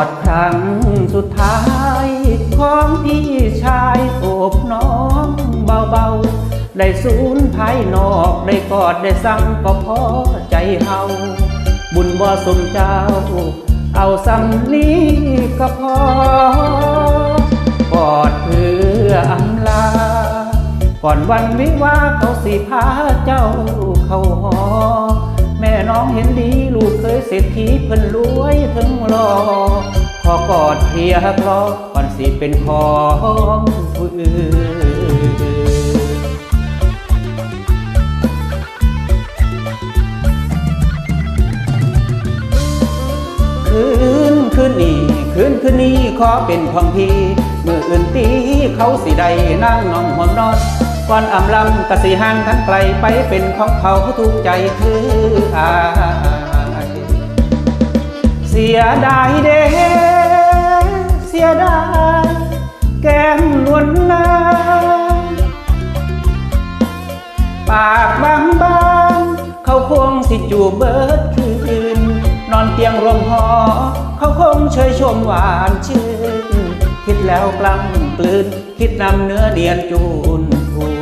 อดทั้งสุดท้ายของพี่ชายโอบน้องเบาๆ ได้สูนภายนอกได้กอดได้สั่งก็พอใจเฮาบุญบ่สมเจ้า เอาสำนี้ก็พอกอดเพื่ออำลา ก่อนวันวิวาเขาสิพาเจ้าเข้าหอ น้องเห็นดี ลูกเคยเศรษฐีเพิ่นรวยถึงรอ ขอกอดเพียคลอก่อนสิเป็นของผู้อื่นคืนคืนนี้คืนคืนนี้ขอเป็นของพี่ มืออื่นตีเขาสิได้นั่งนองหอมนอน ก่อนอำลำกะสิห่างทันไกลไปเป็นของเขาทุกใจคืออายเสียดายเด้เสียดายแก้มนวลนางปากบางบางเขาคงสิจูบเบิดคืน นอนเตียงรวมหอ เขาคงเชยชมหวานชื่นคิดแล้วกล้ำกลืน คิดนำเนื้อเดียนจูนพู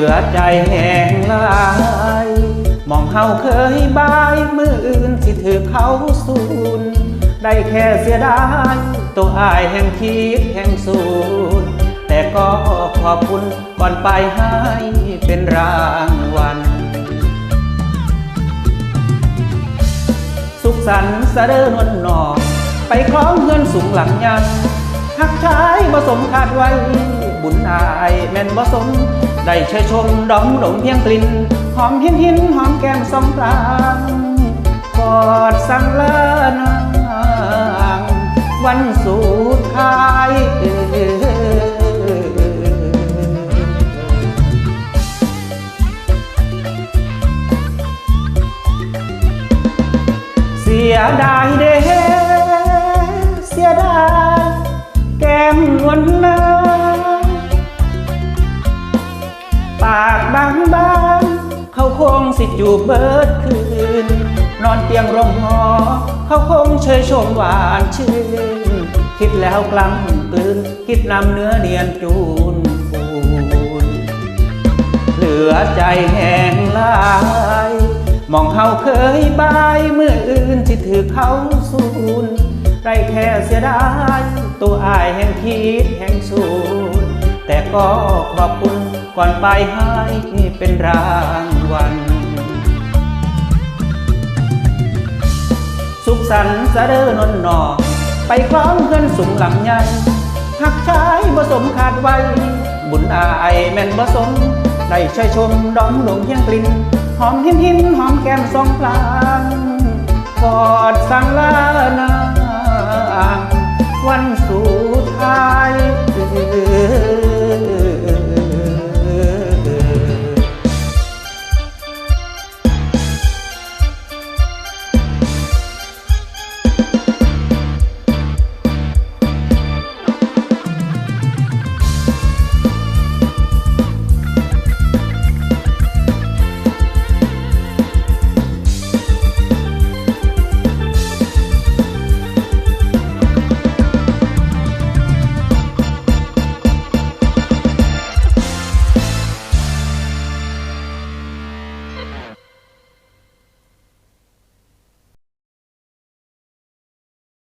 ลือใจแห้งลายมองเฮาเคยบายมืออื่นสิถือเขาสูนได้แค่เสียดายตัวอายแห่งคิดแห่งสูนแต่ก็ขอบคุณก่อนไปให้เป็นรางวัลสุขสันต์สะเดินวนนอก ไปคล้องเงินสูงหลังยังหักชายผสมคาดไว้บุญอายแม่นผสม ได้เชยชมดอมดมเพียงกลิ่น หอมหินหินหอมแก้มสองกลางกอดสั่งลานางวันสุดท้ายเอ่ยเสียดายเด้ งสิจูบเบิดคืน นอนเตียงร่มหอ เขาคงเชยชมหวานชื่น คิดแล้วกล้ำกลืน คิดนำเนื้อเนียนจูนปูนเหลือใจแห้งลายมองเขาเคยบายเมื่ออื่นที่ถือเขาสูนได้แค่เสียดายตัวอายแห่งคิดแห่งสูน แต่ก็ขอบคุณก่อนไปให้เป็นรางวัล สุขสันต์สะเดินนนอไปคล้องเพื่อนสูงหลังยันหักชายผสมขาดไว้ บุญอายแม่นผสม ได้ช่วยชมดอมดงเพียงกลิ่น หอมหินหินหอมแก้มสองพลางกอดสั่งลานาวันสุดท้าย